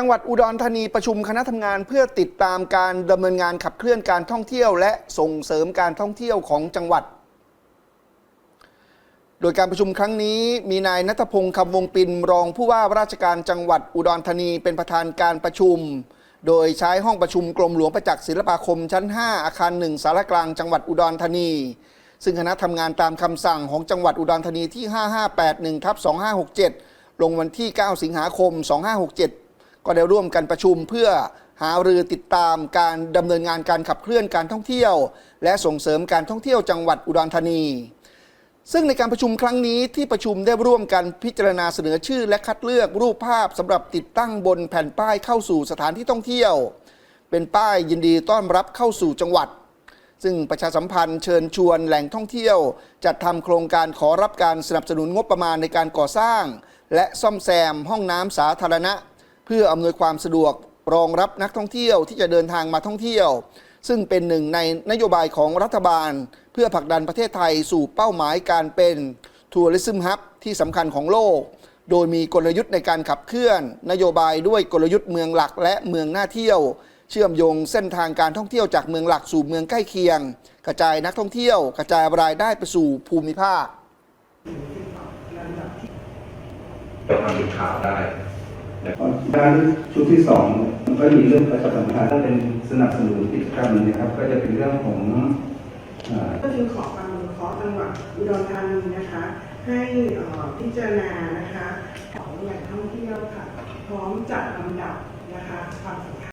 จังหวัดอุดรธานีประชุมคณะทำงานเพื่อติดตามการดำเนินงานขับเคลื่อนการท่องเที่ยว และส่งเสริมการท่องเที่ยวของจังหวัด โดยการประชุมครั้งนี้มีนายนัทพงศ์คำวงปินรองผู้ว่าราชการจังหวัดอุดรธานีเป็นประธานการประชุม โดยใช้ห้องประชุมกรมหลวงประจักษ์ศิลปาคมชั้น 5 อาคาร1สารกลางจังหวัดอุดรธานี ซึ่งคณะทำงานตามคำสั่งของจังหวัดอุดรธานีที่ 5581ทับ2567 ลงวันที่ 9 สิงหาคม 2567 ก็ได้ร่วมกันประชุมเพื่อหารือติดตามการดำเนินงานการขับเคลื่อนการท่องเที่ยว และส่งเสริมการท่องเที่ยวจังหวัดอุดรธานี ซึ่งในการประชุมครั้งนี้ที่ประชุมได้ร่วมกันพิจารณาเสนอชื่อ และคัดเลือกรูปภาพสำหรับติดตั้งบนแผ่นป้ายเข้าสู่สถานที่ท่องเที่ยว เป็นป้ายยินดีต้อนรับเข้าสู่จังหวัด ซึ่งประชาสัมพันธ์เชิญชวนแหล่งท่องเที่ยว จัดทำโครงการขอรับการสนับสนุนงบประมาณในการก่อสร้าง และซ่อมแซมห้องน้ำสาธารณะ เพื่ออำนวยความสะดวกรองรับนักท่องเที่ยวที่จะเดินทางมาท่องเที่ยว ซึ่งเป็นหนึ่งในนโยบายของรัฐบาล เพื่อผลักดันประเทศไทยสู่เป้าหมายการเป็นทัวริซึมฮับที่สำคัญของโลก โดยมีกลยุทธ์ในการขับเคลื่อน นโยบายด้วยกลยุทธ์เมืองหลักและเมืองน่าเที่ยว เชื่อมโยงเส้นทางการท่องเที่ยวจากเมืองหลักสู่เมืองใกล้เคียง กระจายนักท่องเที่ยว กระจายรายได้ไปสู่ภูมิภาคจะทำเป็นข่าวได้ ด้านชุดที่สองก็มีเรื่องประชาสัมพันธ์ถ้าเป็นสนับสนุนกิจกรรมนะครับ ก็จะเป็นเรื่องของก็จึงขอความอนุเคราะห์จังหวัดอุดรธานีนะคะ ให้เอ่อพิจารณานะคะของแหล่งท่องเที่ยวค่ะ พร้อมจัดลำดับนะคะความสำ